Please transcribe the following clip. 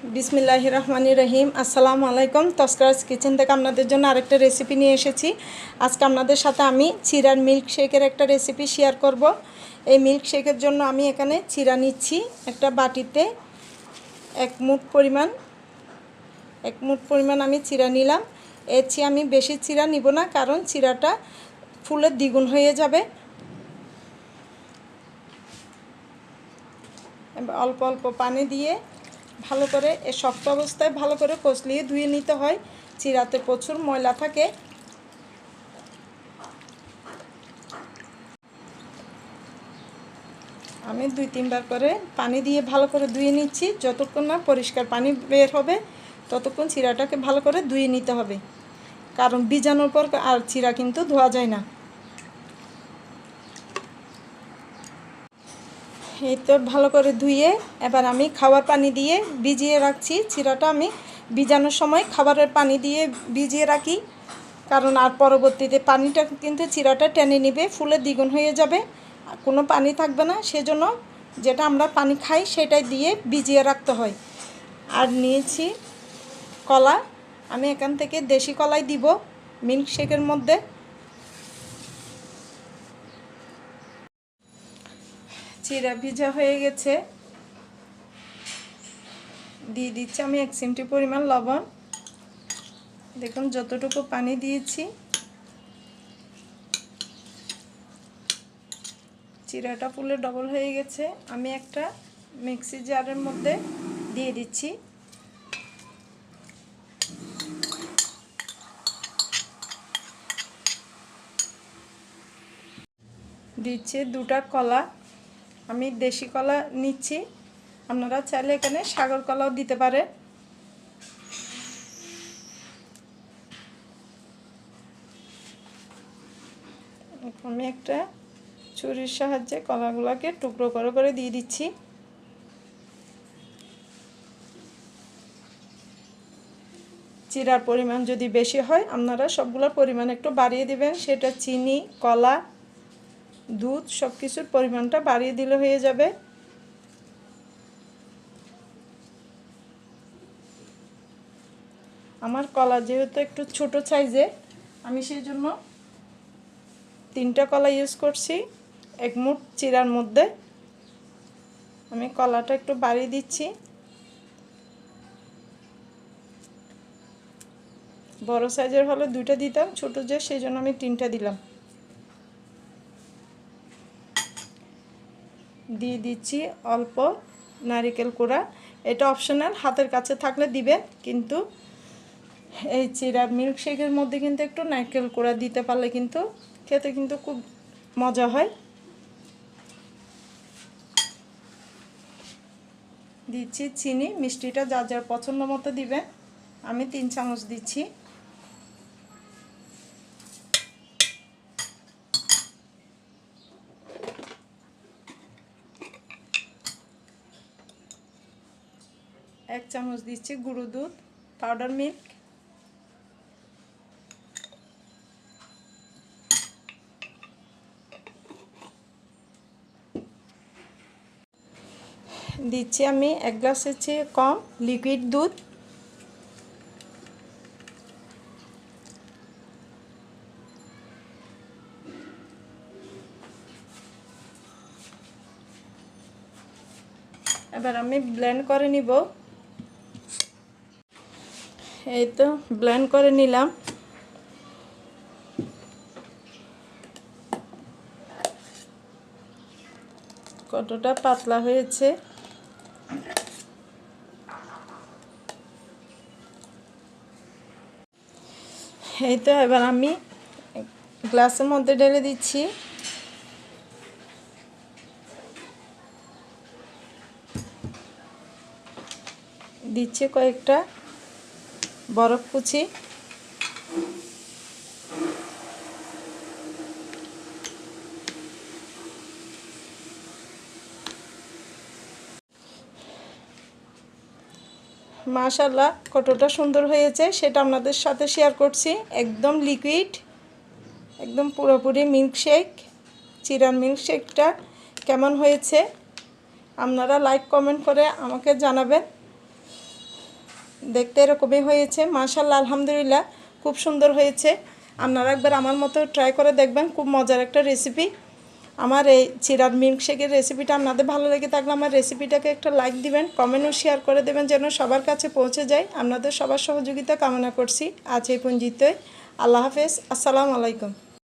বিসমিল্লাহ রহমানি রহিম আসসালামু আলাইকুম। তস্করাজ কিচেন থেকে আপনাদের জন্য আরেকটা রেসিপি নিয়ে এসেছি। আজকে আপনাদের সাথে আমি চিরার মিল্ক শেকের একটা রেসিপি শেয়ার করব। এই মিল্ক শেকের জন্য আমি এখানে চিরা নিচ্ছি একটা বাটিতে এক মুঠ পরিমাণ। এক মুঠ পরিমাণ আমি চিরা নিলাম। এর চেয়ে আমি বেশি চিরা নিব না, কারণ চিরাটা ফুলের দ্বিগুণ হয়ে যাবে। অল্প অল্প পানি দিয়ে ভালো করে, এ শক্ত অবস্থায় ভালো করে কচলিয়ে ধুয়ে নিতে হয়। চিরাতে প্রচুর ময়লা থাকে। আমি দুই তিনবার করে পানি দিয়ে ভালো করে ধুয়ে নিচ্ছি। যতক্ষণ না পরিষ্কার পানি বের হবে, ততক্ষণ চিরাটাকে ভালো করে ধুয়ে নিতে হবে। কারণ বীজাণুর পর আর চিরা কিন্তু ধোয়া যায় না। এই তো ভালো করে ধুয়ে এবার আমি খাবার পানি দিয়ে ভিজিয়ে রাখছি। চিরাটা আমি ভিজানোর সময় খাবারের পানি দিয়ে ভিজিয়ে রাখি। কারণ আর পরবর্তীতে পানিটা কিন্তু চিরাটা টেনে নেবে, ফুলে দ্বিগুণ হয়ে যাবে। কোনো পানি থাকবে না, সেজন্য যেটা আমরা পানি খাই সেটাই দিয়ে ভিজিয়ে রাখতে হয়। আর নিয়েছি কলা। আমি এখান থেকে দেশি কলাই দিব, মিল্কশেকের মধ্যে। চিরা ভিজা হয়ে গেছে। দিয়ে দিচ্ছি আমি এক চিমটি পরিমাণ লবণ। দেখুন, যতটুকু পানি দিয়েছি চিরাটা ফুলে ডবল হয়ে গেছে। আমি একটা মিক্সি জারের মধ্যে দিয়ে দিচ্ছি। দিচ্ছে দুটা কলা। আমি দেশি কলা নিচ্ছি। আপনারা চাইলে এখানে সাগর কলাও দিতে পারে আমি একটা ছুরির সাহায্যে কলাগুলোকে টুকরো করে করে দিয়ে দিচ্ছি। চিরার পরিমাণ যদি বেশি হয়, আপনারা সবগুলোর পরিমাণ একটু বাড়িয়ে দিবেন। সেটা চিনি, কলা দুধ সব কিছুর পরিমাণটা বাড়িয়ে দিলে হয়ে যাবে। আমার কলা যেহেতু একটু ছোট সাইজে, আমি সেই জন্য তিনটা কলা ইউজ করছি। এক মুঠ চিরার মধ্যে আমি কলাটা একটু বাড়িয়ে দিচ্ছি। বড় সাইজের হলে দুইটা দিতাম, ছোট যে, সেই জন্য আমি তিনটা দিলাম। দিয়ে দিচ্ছি অল্প নারিকেল কোড়া। এটা অপশনাল হাতের কাছে থাকলে দিবেন, কিন্তু এই চিরা মিল্কশেকের মধ্যে কিন্তু একটু নারকেল কোড়া দিতে পারলে কিন্তু খেতে কিন্তু খুব মজা হয়। দিচ্ছি চিনি, মিষ্টিটা যা যার পছন্দ মতো দিবেন। আমি তিন চামচ দিচ্ছি। এক চামচ দিচ্ছি গুঁড়ো দুধ পাউডার মিল্ক দিচ্ছি আমি এক গ্লাসের চেয়ে কম লিকুইড দুধ। এবার আমি ব্লেন্ড করে নিব। এই তো ব্লেন্ড করে নিলাম। কতটা পাতলা হয়েছে। এই তো, এবার আমি গ্লাসের মধ্যে ঢেলে দিচ্ছি। দিচ্ছি কয়েকটা। বরফ কুচি। মাশাল্লাহ কতটা সুন্দর হয়েছে, সেটা আপনাদের সাথে শেয়ার করছি। একদম লিকুইড একদম পুরোপুরি মিল্কশেক চিরার মিল্কশেকটা কেমন হয়েছে? আপনারা লাইক কমেন্ট করে আমাকে জানাবেন। দেখতে এরকমই হয়েছে। মাশাল্লাহ আলহামদুলিল্লাহ, খুব সুন্দর হয়েছে। আপনারা একবার আমার মতো ট্রাই করে দেখবেন, খুব মজার একটা রেসিপি আমার এই চিরার মিল্কশেকের রেসিপিটা আপনাদের ভালো লেগে থাকলে আমার রেসিপিটাকে একটা লাইক দিবেন কমেন্টও শেয়ার করে দেবেন যেন সবার কাছে পৌঁছে যায়। আপনাদের সবার সহযোগিতা কামনা করছি। আজ এই পঞ্জিতে আল্লাহ হাফেজ। আসসালামু আলাইকুম।